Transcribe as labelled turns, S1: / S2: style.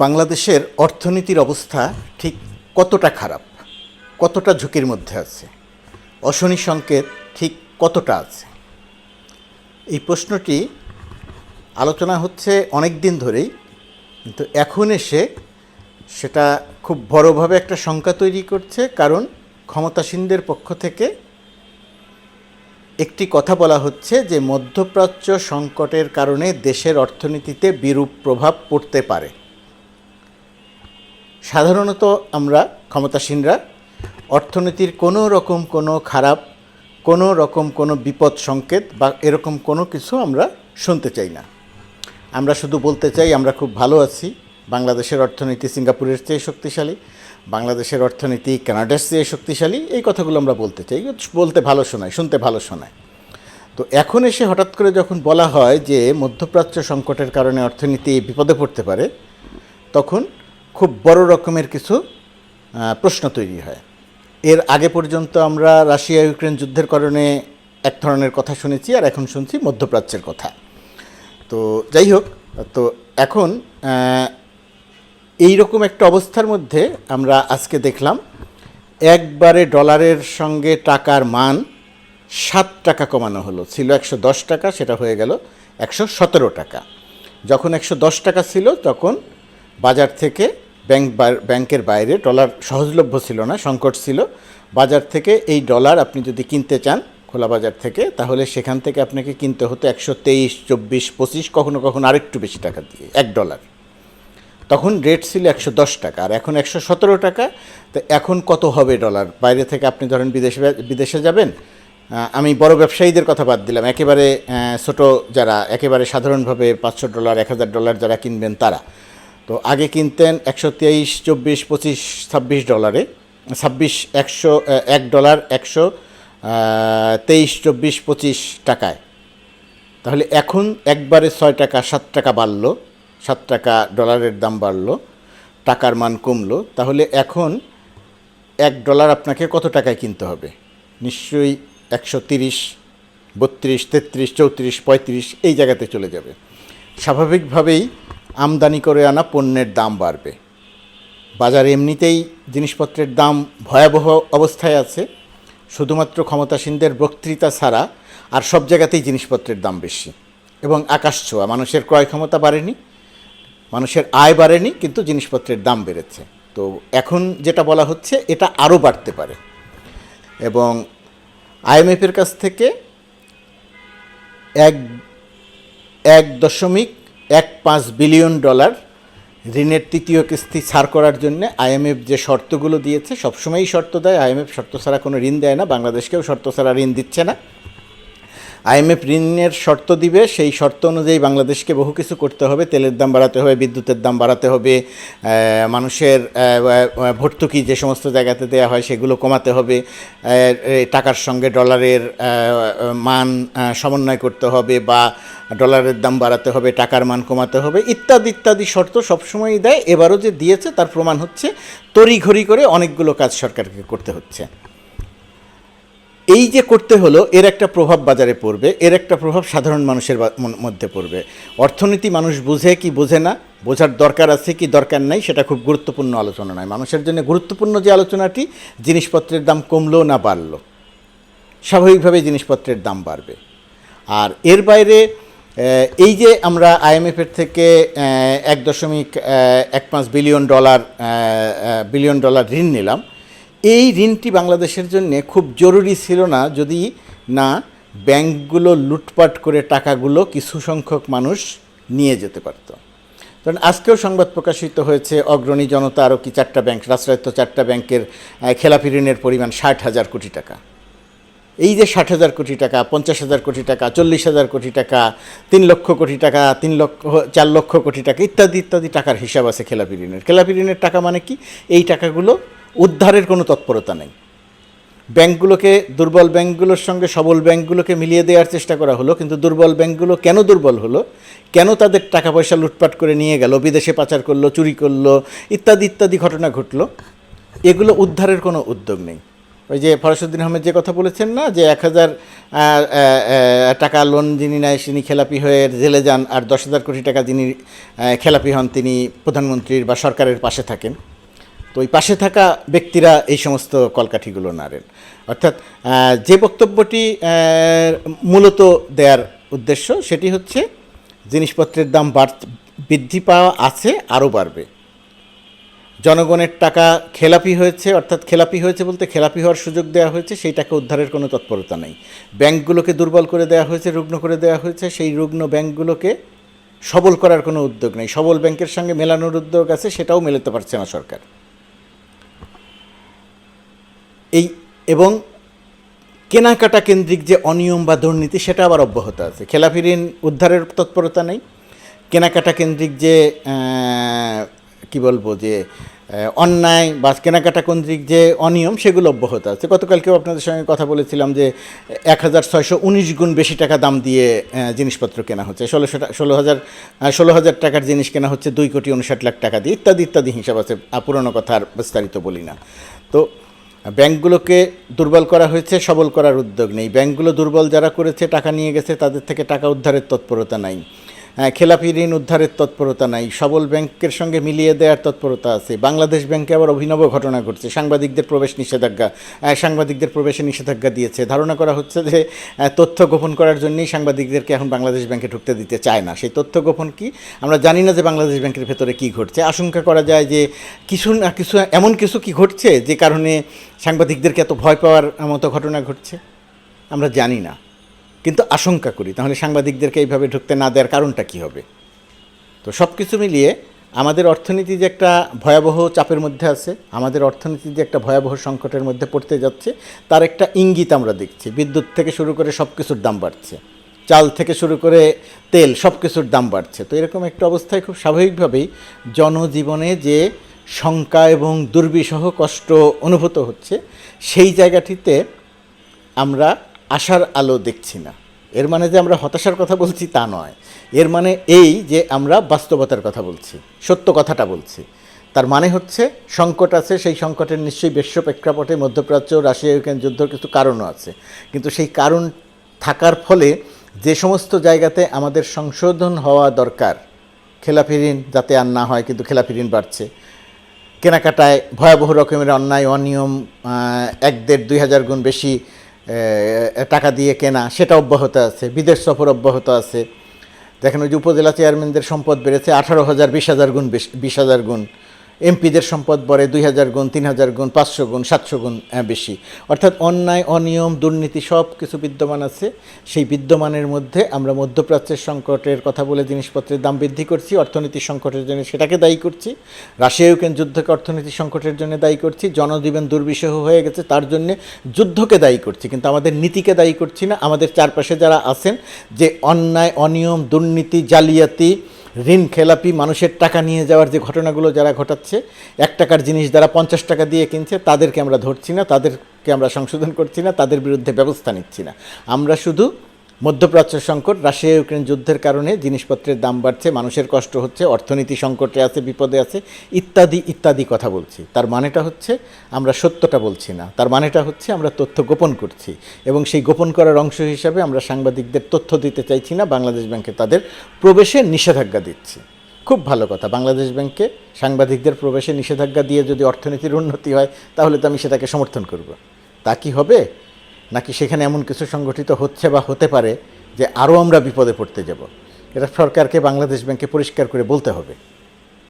S1: বাংলাদেশের অর্থনীতির অবস্থা ঠিক কতটা খারাপ, কতটা ঝুঁকির মধ্যে আছে, অশনি সংকেত ঠিক কতটা আছে? এই প্রশ্নটি আলোচনা হচ্ছে অনেক দিন ধরেই, কিন্তু এখন এসে সেটা খুব বড়োভাবে একটা শঙ্কা তৈরি করছে, কারণ ক্ষমতাসীনদের পক্ষ থেকে একটি কথা বলা হচ্ছে যে, মধ্যপ্রাচ্য সংকটের কারণে দেশের অর্থনীতিতে বিরূপ প্রভাব পড়তে পারে। সাধারণত আমরা ক্ষমতাসীনরা অর্থনীতির কোনো রকম কোনো খারাপ, কোনো রকম কোনো বিপদ সংকেত বা এরকম কোনো কিছু আমরা শুনতে চাই না। আমরা শুধু বলতে চাই আমরা খুব ভালো আছি। বাংলাদেশের অর্থনীতি সিঙ্গাপুরের চেয়ে শক্তিশালী, বাংলাদেশের অর্থনীতি কানাডার চেয়ে শক্তিশালী, এই কথাগুলো আমরা বলতে চাই। বলতে ভালো শোনায়, শুনতে ভালো শোনায়। তো এখন এসে হঠাৎ করে যখন বলা হয় যে মধ্যপ্রাচ্য সংকটের কারণে অর্থনীতি বিপদে পড়তে পারে, তখন খুব বড় রকমের কিছু প্রশ্ন তৈরি হয়। এর আগে পর্যন্ত আমরা রাশিয়া ইউক্রেন যুদ্ধের কারণে এক ধরনের কথা শুনেছি আর এখন শুনছি মধ্যপ্রাচ্যের কথা। তো যাই হোক, তো এখন এই রকম একটা অবস্থার মধ্যে আমরা আজকে দেখলাম, একবারে ডলারের সঙ্গে টাকার মান সাত টাকা কমানো হলো। ছিল একশো দশ টাকা, সেটা হয়ে গেল একশো সতেরো টাকা। যখন একশো দশ টাকা ছিল, তখন বাজার থেকে ব্যাংক ব্যাংকের বাইরে। ডলার সহজলভ্য ছিল না, সংকট ছিল। বাজার থেকে এই ডলার আপনি যদি কিনতে চান খোলা বাজার থেকে, তাহলে সেখান থেকে আপনাকে কিনতে হতো একশো তেইশ, চব্বিশ, পঁচিশ, কখনো কখনো আরেকটু বেশি টাকা দিয়ে, এক ডলার। তখন রেট ছিল একশো দশ টাকা, আর এখন একশো সতেরো টাকা। তো এখন কত হবে ডলার? বাইরে থেকে আপনি ধরেন বিদেশে বিদেশে যাবেন আমি বড় ব্যবসায়ীদের কথা বাদ দিলাম। একেবারে ছোট যারা, একেবারে সাধারণভাবে পাঁচশো ডলার, এক হাজার ডলার যারা কিনবেন তারা। তো আগে কিনতেন একশো তেইশ, চব্বিশ, পঁচিশ, ছাব্বিশ ডলারে, ছাব্বিশ, একশো এক ডলার একশো তেইশ, চব্বিশ, পঁচিশ টাকায়। তাহলে এখন একবারে ছয় টাকা, সাত টাকা বাড়লো, সাত টাকা ডলারের দাম বাড়লো, টাকার মান কমলো, তাহলে এখন এক ডলার আপনাকে কত টাকায় কিনতে হবে? নিশ্চয়ই একশো তিরিশ, বত্রিশ, তেত্রিশ, চৌত্রিশ, পঁয়ত্রিশ, এই জায়গাতে চলে যাবে। স্বাভাবিকভাবেই আমদানি করে আনা পণ্যের দাম বাড়বে। বাজারে এমনিতেই জিনিসপত্রের দাম ভয়াবহ অবস্থায় আছে। শুধুমাত্র ক্ষমতাসীনদের বক্তৃতা ছাড়া আর সব জায়গাতেই জিনিসপত্রের দাম বেশি। এবং আকাশ ছোঁয়া, মানুষের ক্রয় ক্ষমতা বাড়েনি, মানুষের আয় বাড়েনি, কিন্তু জিনিসপত্রের দাম বেড়েছে। তো এখন যেটা বলা হচ্ছে, এটা আরও বাড়তে পারে। এবং আইএমএফের কাছ থেকে এক এক দশমিক এক পাঁচ বিলিয়ন ডলার ঋণের তৃতীয় কিস্তি ছাড় করার জন্য আইএমএফ যে শর্তগুলো দিয়েছে, সবসময়ই শর্ত দেয়। আইএমএফ শর্ত ছাড়া কোনো ঋণ দেয় না। বাংলাদেশকেও শর্ত ছাড়া ঋণ দিচ্ছে না। আইএমএফ ঋণের শর্ত দিবে, সেই শর্ত অনুযায়ী বাংলাদেশকে বহু কিছু করতে হবে। তেলের দাম বাড়াতে হবে, বিদ্যুতের দাম বাড়াতে হবে মানুষের ভর্তুকি যে সমস্ত জায়গাতে দেওয়া হয় সেগুলো কমাতে হবে টাকার সঙ্গে ডলারের মান সমন্বয় করতে হবে বা ডলারের দাম বাড়াতে হবে, টাকার মান কমাতে হবে, ইত্যাদি ইত্যাদি শর্ত সবসময়ই দেয়। এবারও যে দিয়েছে তার প্রমাণ হচ্ছে, তড়িঘড়ি করে অনেকগুলো কাজ সরকারকে করতে হচ্ছে। এই যে করতে হলো, এর একটা প্রভাব বাজারে পড়বে, এর একটা প্রভাব সাধারণ মানুষের মধ্যে পড়বে। অর্থনীতি মানুষ বুঝে কি বোঝে না, বোঝার দরকার আছে কি দরকার নাই, সেটা খুব গুরুত্বপূর্ণ আলোচনা নয়। মানুষের জন্য গুরুত্বপূর্ণ যে আলোচনাটি, জিনিসপত্রের দাম কমলো না বাড়লো। স্বাভাবিকভাবে জিনিসপত্রের দাম বাড়বে। আর এর বাইরে এই যে আমরা আইএমএফের থেকে এক দশমিক এক পাঁচ বিলিয়ন ডলার বিলিয়ন ডলার ঋণ নিলাম এই ঋণটি বাংলাদেশের জন্য খুব জরুরি ছিল না যদি না ব্যাংকগুলো লুটপাট করে টাকাগুলো কিছু সংখ্যক মানুষ নিয়ে যেতে পারত। কারণ আজকেও সংবাদ প্রকাশিত হয়েছে, অগ্রণী জনতা আরও কি চারটা ব্যাংক, রাষ্ট্রায়ত্ত চারটা ব্যাংকের খেলাপি ঋণের পরিমাণ ষাট হাজার কোটি টাকা। এই যে ষাট হাজার কোটি টাকা, পঞ্চাশ হাজার কোটি টাকা, চল্লিশ হাজার কোটি টাকা, তিন লক্ষ কোটি টাকা, তিন লক্ষ, চার লক্ষ কোটি টাকা ইত্যাদি ইত্যাদি টাকার হিসাব আছে খেলাপি ঋণের। খেলাপি ঋণের টাকা মানে কি? এই টাকাগুলো উদ্ধারের কোনো তৎপরতা নেই। ব্যাংকগুলোকে, দুর্বল ব্যাংকগুলোর সঙ্গে সবল ব্যাংকগুলোকে মিলিয়ে দেওয়ার চেষ্টা করা হলো, কিন্তু দুর্বল ব্যাংকগুলো কেন দুর্বল হলো? কেন তাদের টাকা পয়সা লুটপাট করে নিয়ে গেল, বিদেশে পাচার করল, চুরি করল, ইত্যাদি ইত্যাদি ঘটনা ঘটলো? এগুলো উদ্ধারের কোনো উদ্যোগ নেই। ওই যে ফরাসুদ্দিন আহমেদ যে কথা বলেছেন না, যে এক হাজার টাকা লোন যিনি নেয়, তিনি খেলাপি হয়ে জেলে যান, আর দশ হাজার কোটি টাকা যিনি খেলাপি হন, তিনি প্রধানমন্ত্রীর বা সরকারের পাশে থাকেন। তো ওই পাশে থাকা ব্যক্তিরা এই সমস্ত কলকাঠিগুলো নাড়েন। অর্থাৎ যে বক্তব্যটি মূলত দেওয়ার উদ্দেশ্য, সেটি হচ্ছে জিনিসপত্রের দাম বাড়, বৃদ্ধি পাওয়া আছে, আরও বাড়বে। জনগণের টাকা খেলাপি হয়েছে, অর্থাৎ খেলাপি হয়েছে বলতে খেলাপি হওয়ার সুযোগ দেওয়া হয়েছে, সেই টাকা উদ্ধারের কোনো তৎপরতা নেই। ব্যাংকগুলোকে দুর্বল করে দেওয়া হয়েছে, রুগ্ন করে দেওয়া হয়েছে, সেই রুগ্ন ব্যাংকগুলোকে সবল করার কোনো উদ্যোগ নেই। সবল ব্যাংকের সঙ্গে মেলানোর উদ্যোগ আছে, সেটাও মেলাতে পারছে না সরকার। এই এবং কেনাকাটা কেন্দ্রিক যে অনিয়ম বা দুর্নীতি, সেটা আবার অব্যাহত আছে। খেলাফি ঋণ উদ্ধারের তৎপরতা নেই। কেনাকাটা কেন্দ্রিক যে কি বলব যে অন্যায় বা কেনাকাটা কেন্দ্রিক যে অনিয়ম, সেগুলো অব্যাহত আছে। গতকালকেও আপনাদের সঙ্গে কথা বলেছিলাম যে, এক হাজার ছয়শো উনিশ গুণ বেশি টাকা দাম দিয়ে জিনিসপত্র কেনা হচ্ছে। ষোলোশো ষোলো হাজার ষোলো হাজার টাকার জিনিস কেনা হচ্ছে দুই কোটি উনষাট লাখ টাকা দিয়ে, ইত্যাদি ইত্যাদি হিসাব আছে। পুরনো কথা আর বিস্তারিত বলি না। তো ব্যাংকগুলোকে দুর্বল করা হয়েছে, সবল করার উদ্যোগ নেই। ব্যাংকগুলো দুর্বল যারা করেছে, টাকা নিয়ে গেছে, তাদের থেকে টাকা উদ্ধারের তৎপরতা নাই। খেলাপি ঋণ উদ্ধারের তৎপরতা নাই। সবল ব্যাংকের সঙ্গে মিলিয়ে দেওয়ার তৎপরতা আছে। বাংলাদেশ ব্যাংকে আবার অভিনব ঘটনা ঘটছে। সাংবাদিকদের প্রবেশ নিষেধাজ্ঞা সাংবাদিকদের প্রবেশে নিষেধাজ্ঞা দিয়েছে। ধারণা করা হচ্ছে যে তথ্য গোপন করার জন্যই সাংবাদিকদেরকে এখন বাংলাদেশ ব্যাংকে ঢুকতে দিতে চায় না। সেই তথ্য গোপন কি? আমরা জানি না যে বাংলাদেশ ব্যাংকের ভেতরে কি ঘটছে। আশঙ্কা করা যায় যে, কিছু না কিছু, এমন কিছু কি ঘটছে যে কারণে সাংবাদিকদেরকে এত ভয় পাওয়ার মতো ঘটনা ঘটছে? আমরা জানি না। কিন্তু আশঙ্কা করি, তাহলে সাংবাদিকদেরকে এইভাবে ঢুকতে না দেওয়ার কারণটা কি হবে? তো সব কিছু মিলিয়ে আমাদের অর্থনীতি যে একটা ভয়াবহ চাপের মধ্যে আছে, আমাদের অর্থনীতি যে একটা ভয়াবহ সংকটের মধ্যে পড়তে যাচ্ছে, তার একটা ইঙ্গিত আমরা দেখছি। বিদ্যুৎ থেকে শুরু করে সব কিছুর দাম বাড়ছে। চাল থেকে শুরু করে তেল সব কিছুর দাম বাড়ছে। তো এরকম একটা অবস্থায় খুব স্বাভাবিকভাবেই জনজীবনে যে শঙ্কা এবং দুর্বিষহ কষ্ট অনুভূত হচ্ছে, সেই জায়গাটিতে আমরা আশার আলো দেখছি না। এর মানে যে আমরা হতাশার কথা বলছি তা নয়। এর মানে এই যে আমরা বাস্তবতার কথা বলছি, সত্য কথাটা বলছি। তার মানে হচ্ছে সংকট আছে, সেই সংকটের নিশ্চয়ই বিশ্ব প্রেক্ষাপটে মধ্যপ্রাচ্য, রাশিয়া, ইউক্রেন যুদ্ধর কিছু কারণও আছে। কিন্তু সেই কারণ থাকার ফলে যে সমস্ত জায়গাতে আমাদের সংশোধন হওয়া দরকার খেলাপি ঋণ যাতে আর না হয়, কিন্তু খেলাপি ঋণ বাড়ছে। কেনাকাটায় ভয়াবহ রকমের অন্যায়, অনিয়ম এক দেড় দুই হাজার গুণ বেশি টাকা দিয়ে কেনা, সেটা অব্যাহত আছে, বিদেশ সফর অব্যাহত আছে। দেখেন ওই যে উপজেলা চেয়ারম্যানদের সম্পদ বেড়েছে আঠারো হাজার বিশ হাজার গুণ বেশি হাজার গুণ। এমপিদের সম্পদ বড়ে দুই হাজার গুণ, তিন হাজার গুণ, পাঁচশো গুণ, সাতশো গুণ বেশি। অর্থাৎ অন্যায়, অনিয়ম, দুর্নীতি সব কিছু বিদ্যমান আছে। সেই বিদ্যমানের মধ্যে আমরা মধ্যপ্রাচ্যের সংকটের কথা বলে জিনিসপত্রের দাম বৃদ্ধি করছি অর্থনীতির সংকটের জন্য সেটাকে দায়ী করছি। রাশিয়া ইউক্রেন যুদ্ধকে অর্থনীতির সংকটের জন্য দায়ী করছি, জনজীবন দুর্বিষহ হয়ে গেছে, তার জন্য যুদ্ধকে দায়ী করছি। কিন্তু আমাদের নীতিকে দায়ী করছি না। আমাদের চারপাশে যারা আছেন, যে অন্যায়, অনিয়ম, দুর্নীতি, জালিয়াতি ঋণ খেলাপি মানুষের টাকা নিয়ে যাওয়ার যে ঘটনাগুলো যারা ঘটাচ্ছে, এক টাকার জিনিস যারা পঞ্চাশ টাকা দিয়ে কিনছে, তাদেরকে আমরা ধরছি না, তাদেরকে আমরা সংশোধন করছি না, তাদের বিরুদ্ধে ব্যবস্থা নিচ্ছি না। আমরা শুধু মধ্যপ্রাচ্য সংকট, রাশিয়া ইউক্রেন যুদ্ধের কারণে জিনিসপত্রের দাম বাড়ছে, মানুষের কষ্ট হচ্ছে, অর্থনীতি সংকটে আছে, বিপদে আছে, ইত্যাদি ইত্যাদি কথা বলছি। তার মানেটা হচ্ছে আমরা সত্যটা বলছি না। তার মানেটা হচ্ছে আমরা তথ্য গোপন করছি এবং সেই গোপন করার অংশ হিসাবে আমরা সাংবাদিকদের তথ্য দিতে চাইছি না, বাংলাদেশ ব্যাংকে তাদের প্রবেশে নিষেধাজ্ঞা দিচ্ছি। খুব ভালো কথা, বাংলাদেশ ব্যাংকে সাংবাদিকদের প্রবেশে নিষেধাজ্ঞা দিয়ে যদি অর্থনীতির উন্নতি হয়, তাহলে তো আমি সেটাকে সমর্থন করব। তা কি হবে? নাকি সেখানে এমন কিছু সংগঠিত হচ্ছে বা হতে পারে যে আরও আমরা বিপদে পড়তে যাব? এটা সরকারকে, বাংলাদেশ ব্যাংকে পরিষ্কার করে বলতে হবে।